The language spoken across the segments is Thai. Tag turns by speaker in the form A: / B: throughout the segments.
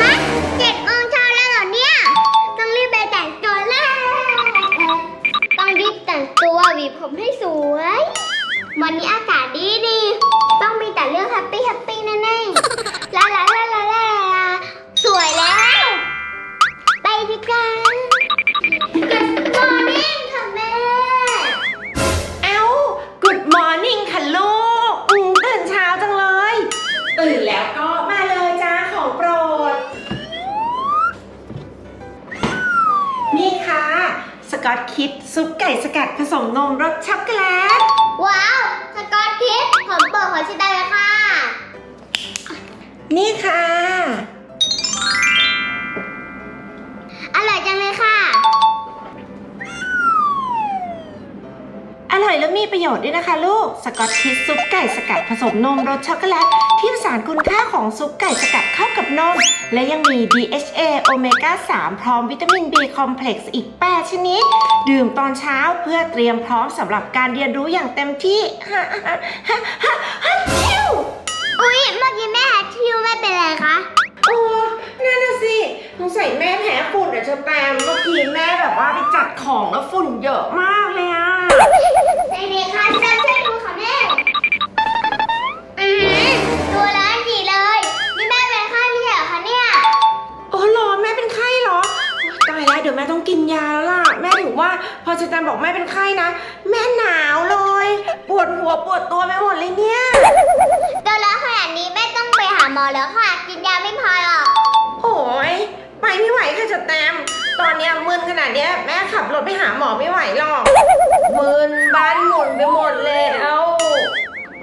A: ฮะเจ็ดโมงเช้าแล้วเหรอเนี่ย ต้องรีบไปแต่งตัวแล้ว ต้องรีบแต่งตัวหวีผมให้สวย วันนี้อากาศดีดี ต้องมีแต่เรื่องแฮปปี้แฮปปี้แน่ๆลาลาลาลาลา ก
B: อตคิดซุปไก่สกัดผสมนมรสช็อกโกแลต
A: ว้าว สกอตคิดผมโปรดของชิดาเลยค่ะ
B: นี่ค่ะ
A: อร่อยจังเลยค่ะ
B: มีประโยชน์ด้วยนะคะลูก สกอตคิดซุปไก่สกัดผสมนมรสช็อกโกแลต ที่สานคุณค่าของซุปไก่สกัดเข้ากับนม และยังมี DHA โอเมก้า 3 พร้อมวิตามิน B คอมเพล็กซ์อีก 8 ชนิด ดื่มตอนเช้าเพื่อเตรียมพร้อมสำหรับการเรียนรู้อย่างเต็มที่ฮะฮะฮะฮะฮะชิว
A: อุ๊ยเมื่อกี้แม่แฮททิวไม่เป็นไรคะ
B: โอ้นั่นน่ะสิสงสัยแม่แพ้ฝุ่นอะเชอแตมเมื่อกี้แม่แบบว่าไปจัดของแล้วฝุ่นเยอะมากเลยอะ
A: เด็กๆคะจำช่วยดูค่ะแม่ อือหือตัวร้อนจีเลย นี่แม่เป็นไข้ไม่ใช่เหรอคะเนี่ย
B: โอ้เหรอแม่เป็นไข้เหรอโอ๊ยตายแล้วเดี๋ยวแม่ต้องกินยาแล้วล่ะ แม่ถึงว่าพอเชอแตมบอกแม่เป็นไข้นะ แม่หนาวเลย ปวดหัวปวดตัวไปหมดเลยเนี่ย
A: ตัวร้อนขนาดนี้แม่ต้องไปหาหมอแล้วค่ะ กินยาไม่พอหรอก
B: โอ้ยไปไม่ไหวค่ะเชอแตมตอนเนี้ยมึนขนาดเนี้ยแม่ขับรถไปหาหมอไม่ไหวหรอก มืนบ้านหมุนไปหมดเลยเอ้า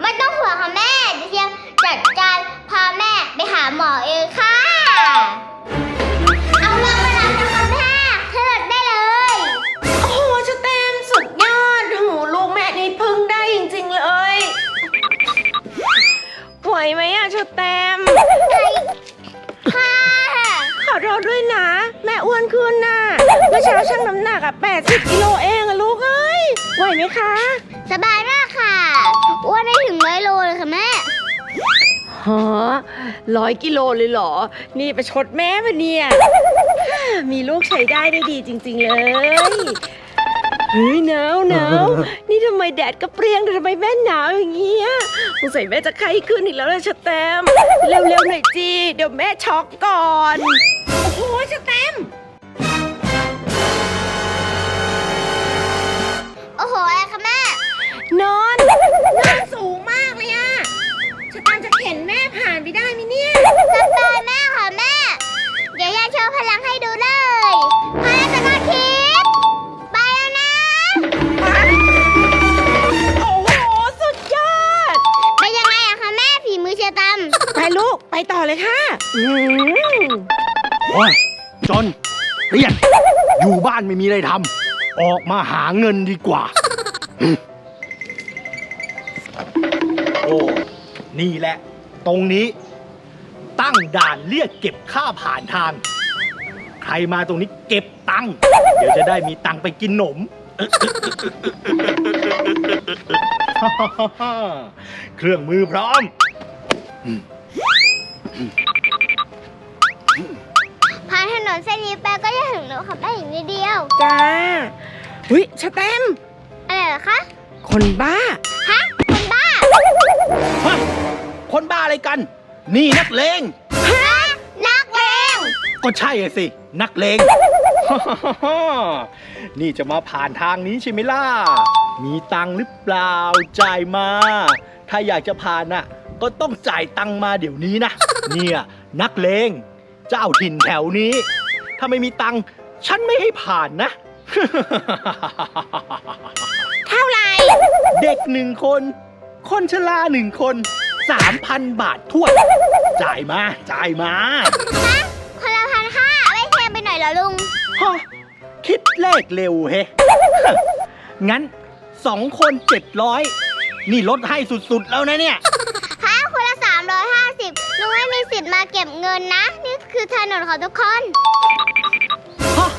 A: ไม่ต้องห่วงค่ะแม่จะเชียมจัดการพาแม่ไปหาหมอเองค่ะ แม่
B: อ้วนขึ้นน่ะเมื่อเช้าชั่งน้ำหนักอะ80กิโลเองอะลูกเอ้ยไหวไหมคะ
A: สบายมากค่ะ อ้วนได้ถึงร้อยโลเลยค่ะแม่
B: ฮะร้อยกิโลเลยเหรอ นี่ประชดแม่ปะเนี่ย มีลูกใช้ได้ได้ดีจริง ๆ เลย เฮ้ยหนาวหนาวนี่ทำไมแดดก็เปรี้ยงแต่ทำไมแม่หนาวอย่างเงี้ยสงสัยแม่จะไข้ขึ้นอีกแล้วนะชะแตมป์เร็วๆหน่อยจีเดี๋ยวแม่ช็อกก่อน โอ้โหชะแตม เลย
A: ค่ะอืม
C: โอ้ยจนเรียนอยู่บ้านไม่มีอะไรทำออกมาหาเงินดีกว่า โอ้นี่แหละ ตรงนี้ ตั้งด่านเรียกเก็บค่าผ่านทาง ใครมาตรงนี้เก็บตังค์เดี๋ยวจะได้มีตังค์ไปกินหนม เครื่องมือพร้อม
A: ผ่านถนนเส้นนี้ไปก็จะถึงแล้วค่ะแม่อีกนิดเดียว
B: จ้าเฮ้ยชะแตมป์
A: อะไรเหรอคะ
B: คนบ้า
A: ฮะคนบ้า
C: ฮ้ยคนบ้าอะไรกัน นี่นักเลง
A: ฮะนักเลง
C: ก็ใช่อะสิ นักเลง นี่จะมาผ่านทางนี้ใช่ไหมล่ะ มีตังค์หรือเปล่าจ่ายมา ถ้าอยากจะผ่านน่ะ ก็ต้องจ่ายตังค์มาเดี๋ยวนี้นะ เนี่ยนักเลงเจ้าถิ่นแถวนี้ ถ้าไม่มีตังค์ฉันไม่ให้ผ่านนะ
B: เท่าไหร่
C: เด็กหนึ่งคน คนชราหนึ่งคนสามพันบาททั่วนจ่ายมา จ่ายมา
A: ฮะคนละพันห้าไม่แพงไปหน่อยเหรอลุง
C: ฮะคิดเลขเร็วเฮ งั้นสองคนเจ็ดร้อยนี่ลดให้สุดๆแล้วนะเนี่ย
A: ไม่มีสิทธิ์มาเก็บเงินนะ นี่คือถนนของทุกคน
C: ฮะ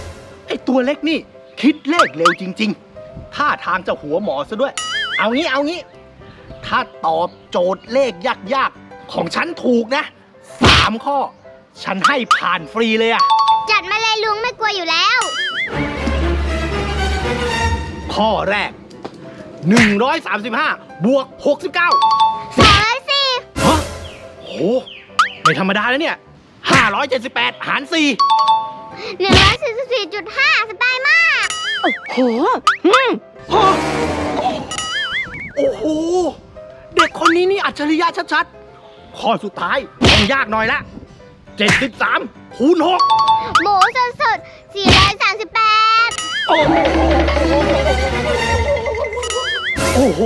C: ไอตัวเล็กนี่ คิดเลขเร็วจริง ๆ ท่าทางจะหัวหมอซะด้วย เอางี้เอางี้ ถ้าตอบโจทย์เลขยากๆ ของฉันถูกนะสามข้อ ฉันให้ผ่านฟรีเลยอะ
A: จัดมาเลยลุงไม่กลัวอยู่แล้ว
C: ข้อแรก 135 บวก 69
A: สองร้อยสี่
C: ฮะโห ไม่ธรรมดาแล้วเนี่ย 578 หาร
A: หนึ่งร้อยสี่สิบสี่จุดห้าสบายมาก
B: โหอืม
C: 4ฮะโอ้โห เด็กคนนี้นี่อัจฉริยะชัดๆ ข้อสุดท้ายต้องยากหน่อยละ 73 คูณ 6
A: หมูสดสดสี่ร้อยสามสิบแปด
C: โอ้โหโอ้โห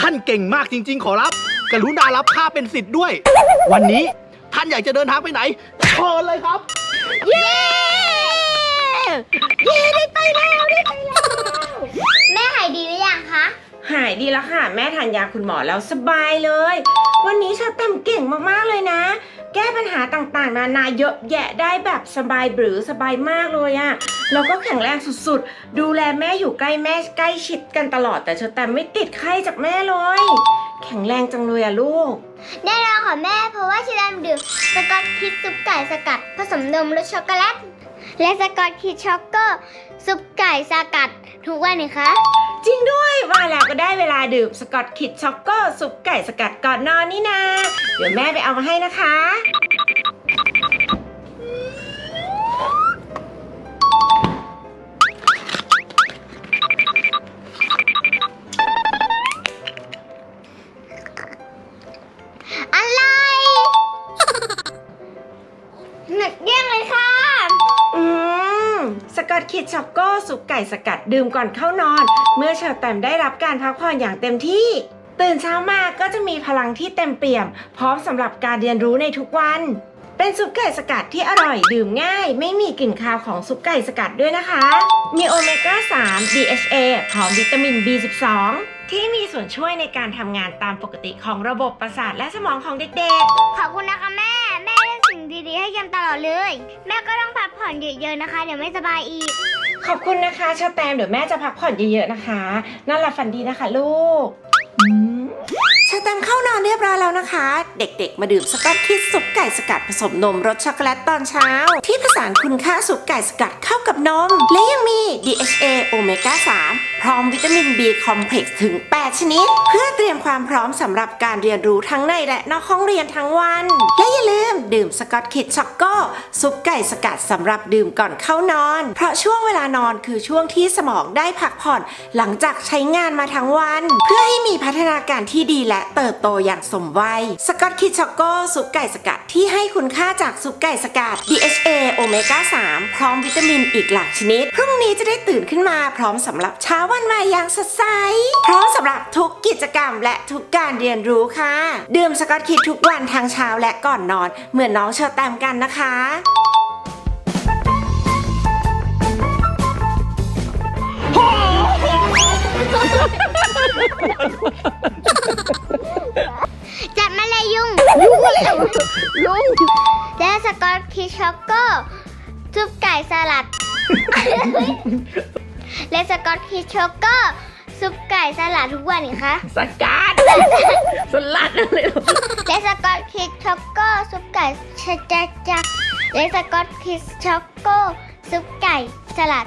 C: ท่านเก่งมากจริง ๆ ขอรับ กรุณารับค่าเป็นสิทธิ์ด้วย วันนี้ ท่านอยากจะเดินทางไปไหนเชิญเลยครับ
B: เย้ เย้ได้ไปแล้วได้ไปแล้ว
A: แม่หายดีหรือยังคะ
B: หายดีแล้วค่ะ แม่ทานยาคุณหมอแล้วสบายเลย วันนี้ชาแตมเก่งมากๆเลยนะ แก้ปัญหาต่างๆ นานาเยอะแยะได้แบบสบายหรือสบายมากเลยอะแล้วก็แข็งแรงสุดๆ ดูแลแม่อยู่ใกล้แม่ใกล้ชิดกันตลอดแต่ชาแตมไม่ติดไข้จากแม่เลย แข็งแรงจังเลยอะลูก
A: ได้แล้วค่ะแม่เพราะว่าชิลันดื่มสกอตคิดซุปไก่สกัด ผสมนมรสช็อกโกแลต และสกอตคิดช็อกโกซุปไก่สกัดทุกวันนี่คะ
B: จริงด้วยว่าแล้วก็ได้เวลาดื่มสกอตคิดช็อกโกซุปไก่สกัดก่อนนอนนี่นาเดี๋ยวแม่ไปเอามาให้นะคะ ช็อกโกสุกไก่สกัดดื่มก่อนเข้านอน เมื่อเชอร์แตมได้รับการพักผ่อนอย่างเต็มที่ ตื่นเช้ามาก็จะมีพลังที่เต็มเปี่ยม พร้อมสำหรับการเรียนรู้ในทุกวัน เป็นซุปไก่สกัดที่อร่อยดื่มง่าย ไม่มีกลิ่นคาวของซุปไก่สกัดด้วยนะคะ มีโอเมก้า 3 DHA พร้อมวิตามิน B12 ที่มีส่วนช่วยในการทำงานตามปกติของระบบประสาทและสมองของเด็กๆ
A: ขอบคุณนะคะแม่ แม่เลือกสิ่งดีๆให้เกมตลอดเลย แม่ก็ต้องพักผ่อนเยอะๆนะคะ เดี๋ยวไม่สบายอีก
B: ขอบคุณนะคะชาแตมเดี๋ยวแม่จะพักผ่อนเยอะๆนะคะน่าหลับฝันดีนะคะลูกช ยบร้อยแล้วนะคะ เด็กๆ มาดื่มสกอตคิดซุปไก่สกัดผสมนมรสช็อกโกแลตตอนเช้า ที่ผสานคุณค่าซุปไก่สกัดเข้ากับนม และยังมี DHA โอเมก้า 3 พร้อมวิตามิน B คอมเพล็กซ์ถึง 8 ชนิด เพื่อเตรียมความพร้อมสำหรับการเรียนรู้ทั้งในและนอกห้องเรียนทั้งวัน และอย่าลืมดื่มสกอตคิดช็อกโก้ซุปไก่สกัดสำหรับดื่มก่อนเข้านอน เพราะช่วงเวลานอนคือช่วงที่สมองได้พักผ่อน หลังจากใช้งานมาทั้งวัน เพื่อให้มีพัฒนาการที่ดีและเติบโตอย่างสมวัยสกอตคิดช็อกโก้ซุปไก่สกัดที่ให้คุณค่าจากซุปไก่สกัด DHA โอเมก้า 3 พร้อมวิตามินอีกหลากชนิด พรุ่งนี้จะได้ตื่นขึ้นมาพร้อมสำหรับเช้าวันใหม่อย่างสดใสพร้อมสำหรับทุกกิจกรรมและทุกการเรียนรู้ค่ะ ดื่มสกอตคิดทุกวันทั้งเช้าและก่อนนอน เหมือนน้องเชอแตมกันนะคะ
A: จัดมาเลยยุง
B: ลุงอะไรลุง
A: และสกอตคิชช็อกโกซุปไก่สลัด และสกอตคิชช็อกโกซุปไก่สลัดทุกวันนี่คะ
B: สกัดสลัดอะไรหรอ
A: และสกอตคิชช็อกโกซุปไก่ชะจักจักและสกอตคิชช็อกโกซุปไก่สลัด